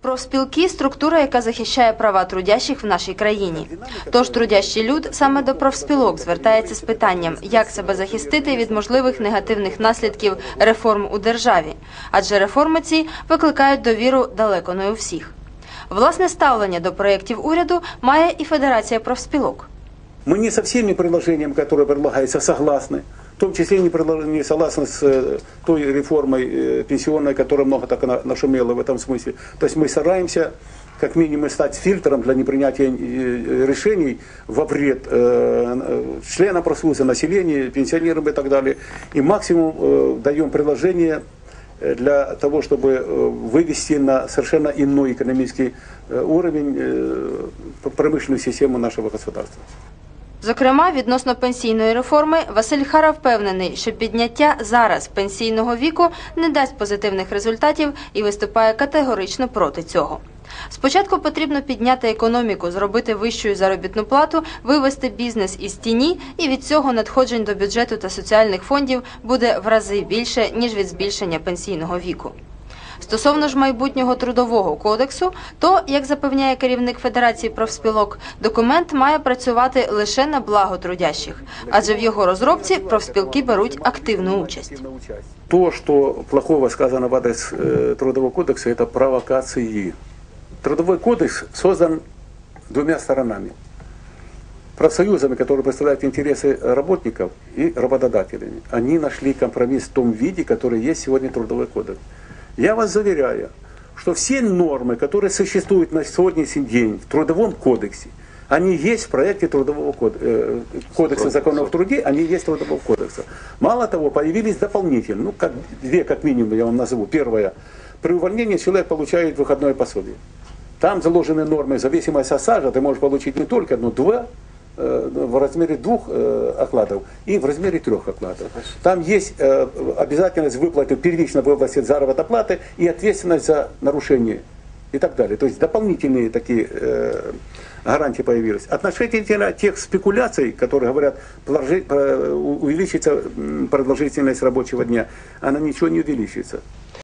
Профспілки – структура, яка захищає права трудящих в нашій країні. Тож трудящий люд саме до профспілок звертається з питанням, як себе захистити від можливих негативних наслідків реформ у державі. Адже реформи ці викликають довіру далеко не у всіх. Власне ставлення до проєктів уряду має і Федерація профспілок. Мы не со всеми предложениями, которые предлагаются, согласны. В том числе не, не согласны с э, той реформой э, пенсионной, которая много так на- нашумела в этом смысле. То есть мы стараемся как минимум стать фильтром для непринятия э, решений во вред членам профсоюза, населения, пенсионерам и так далее. И максимум даем предложение для того, чтобы вывести на совершенно иной экономический уровень промышленную систему нашего государства. Зокрема, відносно пенсійної реформи, Василь Хара впевнений, що підняття зараз пенсійного віку не дасть позитивних результатів і виступає категорично проти цього. Спочатку потрібно підняти економіку, зробити вищу заробітну плату, вивести бізнес із тіні, і від цього надходжень до бюджету та соціальних фондів буде в рази більше ніж від збільшення пенсійного віку. Стосовно ж майбутнього трудового кодексу, то, як запевняє керівник Федерації профспілок, документ має працювати лише на благо трудящих, адже в його розробці профспілки беруть активну участь. То, что плохого сказано в адрес э, Трудового кодекса, это провокации. Трудовой кодекс создан двумя сторонами. Профсоюзами, которые представляют интересы работников, и работодателями. Они нашли компромисс в том виде, который есть сегодня Трудовой кодекс. Я вас заверяю, что все нормы, которые существуют на сегодняшний день в Трудовом кодексе, они есть в проекте Трудового э, кодекса законов о труде, они есть Трудового кодекса. Мало того, появились дополнительные, ну, как, две как минимум я вам назову. Первое, при увольнении человек получает выходное пособие. Там заложены нормы, в зависимости от стажа, ты можешь получить не только одно, два, в размере двух э, окладов и в размере трех окладов. Там есть э, обязательность выплаты первично в области заработной платы и ответственность за нарушение и так далее. То есть дополнительные такие э, гарантии появились. Относительно тех спекуляций, которые говорят, э, увеличится продолжительность рабочего дня, она ничего не увеличится.